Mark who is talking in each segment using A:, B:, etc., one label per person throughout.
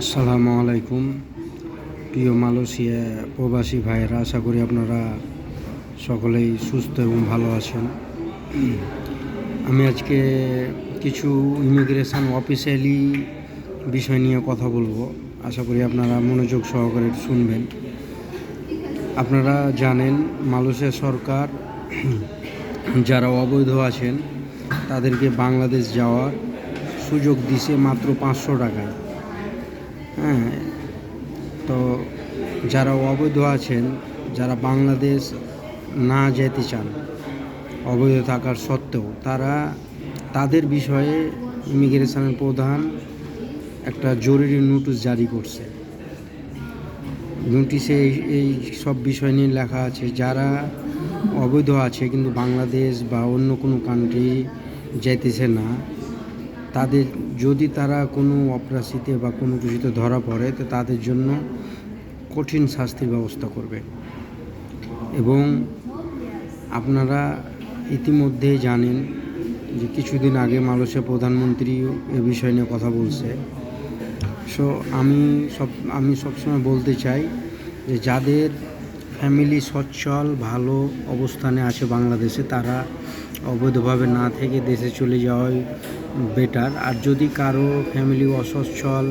A: আসসালামু আলাইকুম। প্রিয় মালয়েশিয়া প্রবাসী ভাইয়েরা, আশা করি আপনারা সকলেই সুস্থ এবং ভালো আছেন। আমি আজকে কিছু ইমিগ্রেশন অফিসিয়ালি বিষয় নিয়ে কথা বলব। আশা করি আপনারা মনোযোগ সহকারে শুনবেন। আপনারা জানেন, মালয়েশিয়া সরকার যারা অবৈধ আছেন, তাদেরকে বাংলাদেশ যাওয়ার সুযোগ দিছে মাত্র পাঁচশো টাকায়। হ্যাঁ। তো যারা অবৈধ আছেন, যারা বাংলাদেশ না যেতে চান, অবৈধ থাকার সত্ত্বেও, তারা তাদের বিষয়ে ইমিগ্রেশনের প্রধান একটা জরুরি নোটিশ জারি করছে। নোটিশে এই সব বিষয় নিয়ে লেখা আছে, যারা অবৈধ আছে, কিন্তু বাংলাদেশ বা অন্য কোনো কান্ট্রি যেতেছে না তাদের যদি তারা কোনো অপরাশিতে বা কোনো কিছুতে ধরা পড়ে, তো তাদের জন্য কঠিন শাস্তির ব্যবস্থা করবে। এবং আপনারা ইতিমধ্যেই জানেন যে কিছুদিন আগে মালয়েশিয়া প্রধানমন্ত্রী এ বিষয় নিয়ে কথা বলছে। সো আমি সব, আমি সবসময় বলতে চাই যে যাদের ফ্যামিলি সচ্ছল, ভালো অবস্থানে আছে বাংলাদেশে, তারা অবৈধভাবে না থেকে দেশে চলে যাওয়াই বেটার আর যদি কারও ফ্যামিলি অসচ্ছল,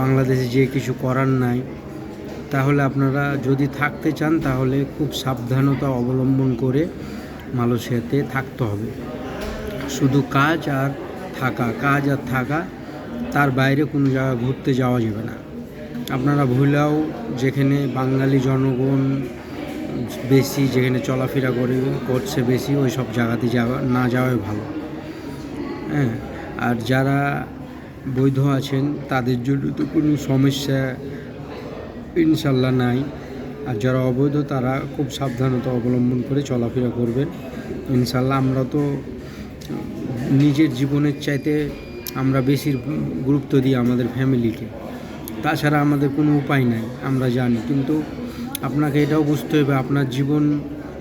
A: বাংলাদেশে যে কিছু করার নাই, তাহলে আপনারা যদি থাকতে চান, তাহলে খুব সাবধানতা অবলম্বন করে মালয়েশিয়াতে থাকতে হবে। শুধু কাজ আর থাকা, কাজ আর থাকা, তার বাইরে কোনো জায়গা ঘুরতে যাওয়া যাবে না। আপনারা ভুলেও যেখানে বাঙালি জনগণ বেশি যেখানে চলাফেরা করে, করছে বেশি, ওই সব জায়গাতে যাওয়া, না যাওয়াই ভালো। হ্যাঁ আর যারা বৈধ আছেন, তাদের জন্য তো কোনো সমস্যা ইনশাল্লাহ নাই। আর যারা অবৈধ, তারা খুব সাবধানতা অবলম্বন করে চলাফেরা করবেন। ইনশাল্লাহ আমরা তো নিজের জীবনের চাইতে আমরা বেশি গুরুত্ব দিই আমাদের ফ্যামিলিকে তাছাড়া আমাদের কোনো উপায় নাই, আমরা জানি। কিন্তু আপনাকে এটাও বুঝতে হবে, আপনার জীবন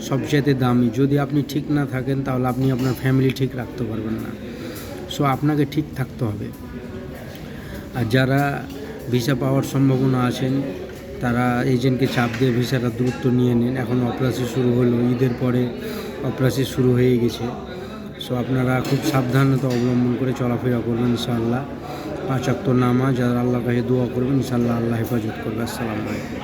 A: সবচাইতে দামি। যদি আপনি ঠিক না থাকেন, তাহলে আপনি আপনার ফ্যামিলি ঠিক রাখতে পারবেন না। সো আপনাকে ঠিক থাকতে হবে। আর যারা ভিসা পাওয়ার সম্ভাবনা আছেন, তারা এজেন্টকে চাপ দিয়ে ভিসাটা দ্রুত নিয়ে নিন। এখন অপারেশন শুরু হলো, ঈদের পরে অপারেশন শুরু হয়ে গেছে। সো আপনারা খুব সাবধানতা অবলম্বন করে চলাফেরা করবেন, ইনশাআল্লাহ। পাঁচ নামা যারা আল্লাহ কাছে দোয়া করবেন, ইনশাআল্লাহ আল্লাহ হেফাজত করবে। আসসালামু আলাইকুম।